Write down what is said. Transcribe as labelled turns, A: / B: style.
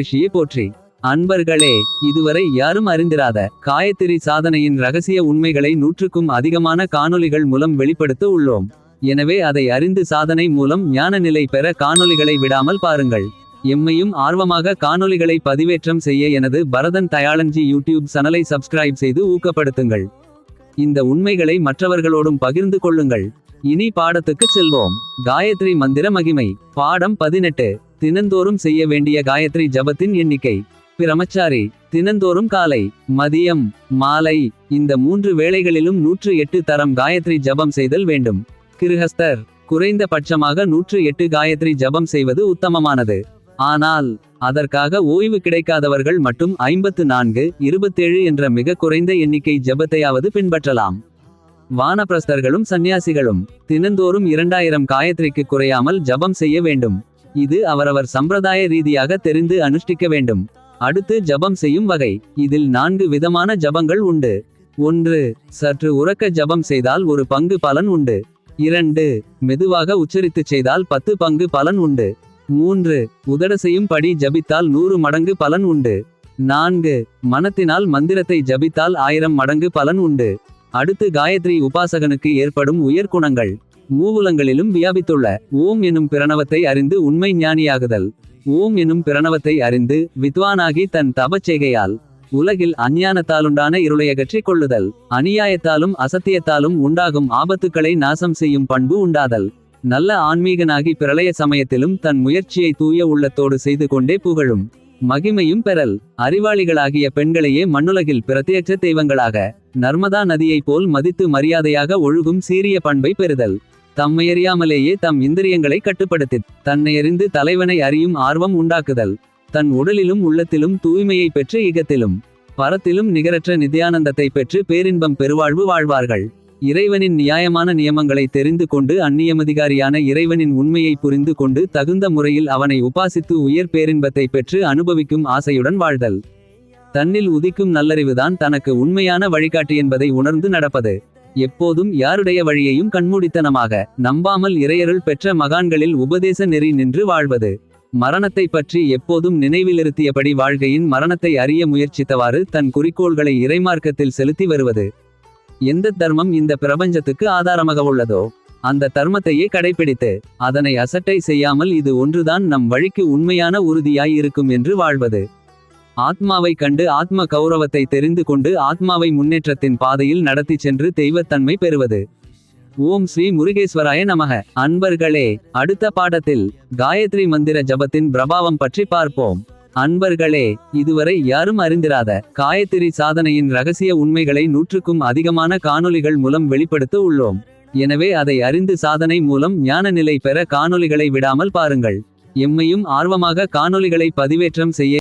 A: ரிஷியை போற்றி. அன்பர்களே இதுவரை யாரும் அறிந்திராத காயத்திரி சாதனையின் ரகசிய உண்மைகளை நூற்றுக்கும் அதிகமான காணொளிகள் மூலம் வெளிப்படுத்த உள்ளோம். எனவே அதை அறிந்து சாதனை மூலம் ஞான நிலை பெற காணொளிகளை விடாமல் பாருங்கள். எம்மையும் ஆர்வமாக காணொளிகளை பதிவேற்றம் செய்ய எனது பரதன் தயாளன்ஜி யூடியூப் சேனலை சப்ஸ்கிரைப் செய்து ஊக்கப்படுத்துங்கள். இந்த உண்மைகளை மற்றவர்களோடும் பகிர்ந்து கொள்ளுங்கள். இனி பாடத்துக்கு செல்வோம். காயத்ரி மந்திர மகிமை. பாடம் பதினெட்டு. தினந்தோறும் செய்ய வேண்டிய காயத்ரி ஜபத்தின் எண்ணிக்கை. பிரமச்சாரி தினந்தோறும் காலை மதியம் மாலை இந்த மூன்று வேளைகளிலும் நூற்று எட்டு தரம் காயத்ரி ஜபம் செய்தல் வேண்டும். கிருஹஸ்தர் குறைந்த பட்சமாக நூற்று எட்டு காயத்ரி ஜபம் செய்வது உத்தமமானது. ஆனால் அதற்காக ஓய்வு கிடைக்காதவர்கள் மட்டும் ஐம்பத்து நான்கு இருபத்தேழு என்ற மிக குறைந்த எண்ணிக்கை ஜபத்தையாவது பின்பற்றலாம். வானப்பிரஸ்தர்களும் சந்நியாசிகளும் தினந்தோறும் இரண்டாயிரம் காயத்ரிக்கு குறையாமல் ஜபம் செய்ய வேண்டும். இது அவரவர் சம்பிரதாய ரீதியாக தெரிந்து அனுஷ்டிக்க வேண்டும். அடுத்து ஜபம் செய்யும் வகை. இதில் நான்கு விதமான ஜபங்கள் உண்டு. ஒன்று சற்று உறக்க ஜபம் செய்தால் ஒரு பங்கு பலன் உண்டு. இரண்டு மெதுவாக உச்சரித்துச் செய்தால் பத்து பங்கு பலன் உண்டு. மூன்று உதட செய்யும்படி ஜபித்தால் நூறு மடங்கு பலன் உண்டு. நான்கு மனத்தினால் மந்திரத்தை ஜபித்தால் ஆயிரம் மடங்கு பலன் உண்டு. அடுத்து காயத்ரி உபாசகனுக்கு ஏற்படும் உயர்குணங்கள் மூவுலங்களிலும் வியாபித்துள்ள ஓம் எனும் பிரணவத்தை அறிந்து உண்மை ஞானியாகுதல். ஓம் எனும் பிரணவத்தை அறிந்து வித்வானாகி தன் தபச்செய்கையால் உலகில் அஞ்ஞானத்தாலுண்டான இருளையகற்றிக் கொள்ளுதல். அநியாயத்தாலும் அசத்தியத்தாலும் உண்டாகும் ஆபத்துக்களை நாசம் செய்யும் பண்பு உண்டாதல். நல்ல ஆன்மீகனாகி பிரளய சமயத்திலும் தன் முயற்சியை தூய உள்ளத்தோடு செய்து கொண்டே புகழும். மகிமையும் பெறல். அறிவாளிகளாகிய பெண்களையே மண்ணுலகில் பிரத்யட்ச தெய்வங்களாக. நர்மதா நதியைப் போல் மதித்து மரியாதையாக ஒழுகும் சீரிய பண்பை பெறுதல். தம்மையறியாமலேயே தம் இந்திரியங்களை கட்டுப்படுத்தி தன்னையறிந்து தலைவனை அறியும் ஆர்வம் உண்டாக்குதல். தன் உடலிலும் உள்ளத்திலும் தூய்மையை பெற்று இகத்திலும் பரத்திலும் நிகரற்ற நிதியானந்தத்தை பெற்று பேரின்பம் பெருவாழ்வு வாழ்வார்கள். இறைவனின் நியாயமான நியமங்களை தெரிந்து கொண்டு அந்நியமதிகாரியான இறைவனின் உண்மையை புரிந்து கொண்டு தகுந்த முறையில் அவனை உபாசித்து உயர் பேரின்பத்தை பெற்று அனுபவிக்கும் ஆசையுடன் வாழ்தல். தன்னில் உதிக்கும் நல்லறிவுதான் தனக்கு உண்மையான வழிகாட்டி என்பதை உணர்ந்து நடப்பது. எப்போதும் யாருடைய வழியையும் கண்மூடித்தனமாக நம்பாமல் இறையருள் பெற்ற மகான்களில் உபதேச நெறி நின்று வாழ்வது. மரணத்தை பற்றி எப்போதும் நினைவிலிருத்தியபடி வாழ்கையின் மரணத்தை அறிய முயற்சித்தவாறு தன் குறிக்கோள்களை இறைமார்க்கத்தில் செலுத்தி வருவது. எந்த தர்மம் இந்த பிரபஞ்சத்துக்கு ஆதாரமாக உள்ளதோ அந்த தர்மத்தையே கடைபிடித்து அதனை அசட்டை செய்யாமல் இது ஒன்றுதான் நம் வழிக்கு உண்மையான உறுதியாய் இருக்கும் என்று வாழ்வது. ஆத்மாவை கண்டு ஆத்ம கௌரவத்தை தெரிந்து கொண்டு ஆத்மாவை முன்னேற்றத்தின் பாதையில் நடத்தி சென்று தெய்வத்தன்மை பெறுவது. ஓம் ஸ்ரீ முருகேஸ்வராய நமக. அன்பர்களே அடுத்த பாடத்தில் காயத்ரி மந்திர ஜபத்தின் பிரபாவம் பற்றி பார்ப்போம். அன்பர்களே இதுவரை யாரும் அறிந்திராத காயத்ரி சாதனையின் ரகசிய உண்மைகளை நூற்றுக்கும் அதிகமான காணொளிகள் மூலம் வெளிப்படுத்த உள்ளோம். எனவே அதை அறிந்து சாதனை மூலம் ஞான நிலை பெற காணொளிகளை விடாமல் பாருங்கள். எம்மையும் ஆர்வமாக காணொளிகளை பதிவேற்றம் செய்ய